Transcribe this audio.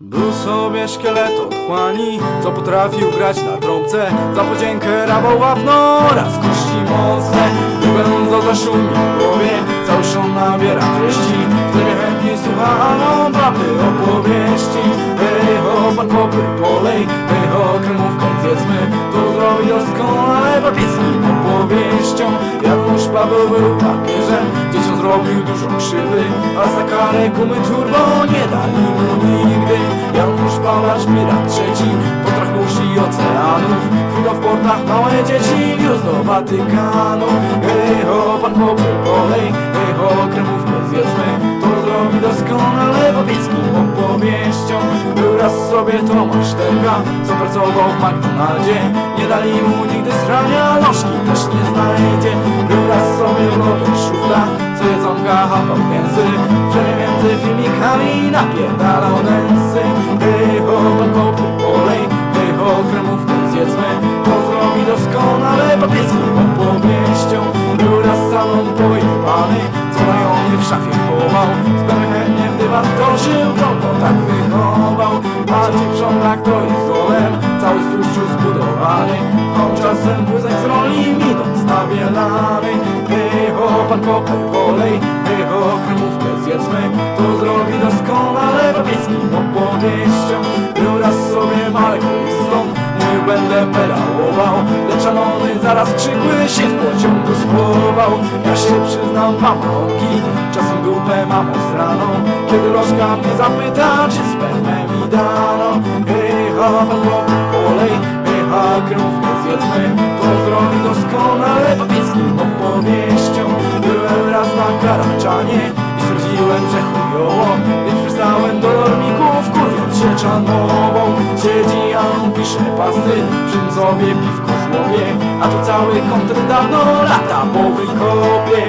Był sobie szkielet otchłani, co potrafił grać na trąbce. Za podziękę rawał wapno raz kości mocne. Będą zaszumi w głowie, cały szon nabiera treści. Który chętnie słucha, no prawdy opowieści. Hej ho, pan popy polej, hej ho, kremówkę zjedzmy To zrobi doskonale papieckim opowieścią. Janusz Paweł był papieżem, dzieciom zrobił dużo krzywdy A za karę gumy turbo nie dali mu Pawlacz pirat trzeci, potrach mórz i oceanów Chwilą w portach małe dzieci. Wiózł do Watykanu. Hej ho, pan popy polej, hej ho, zjedzmy To zrobi doskonale papieckim opowieścią Był raz sobie Tomasz Terka, co pracował w McDonaldzie. Nie dali mu nigdy strania, nożki też nie znajdzie. Był raz sobie Robert Szufla, co jedzonka chapał mięsy Przemie między filmikami napierdalał papieckim opowieścią Był raz salon pojebany, co znajomy w szafie chował. W dywan toczył, to go tak wychował. Bardziej przondak to jest golem, cały z zbudowany. On czasem wózek z roli midąc nawielany Hej ho, pan koper polej, hej ho, kremówkę zjedzmy To zrobi doskonale papieckim opowieścią raz sobie Marek Liston, mówił będę pedałował. Lecz szalony zaraz krzykły się w pociągu schował. Ja się przyznam, mam rąki, czasem dupę mam straną Kiedy lożka mnie zapyta, czy spermę mi dano? Hej ha, pan koper polej, hej ha, kremówkę zjedzmy To zrobi doskonale papieckim opowieścią Byłem raz na Karaczanie i stwierdziłem, że chujowo. Więc przystałem do dormików, kurwiąc się czanową Siedzi, pisze pasty, przy sobie piwko żłowie A tu cały kontent dawno lata po wykopie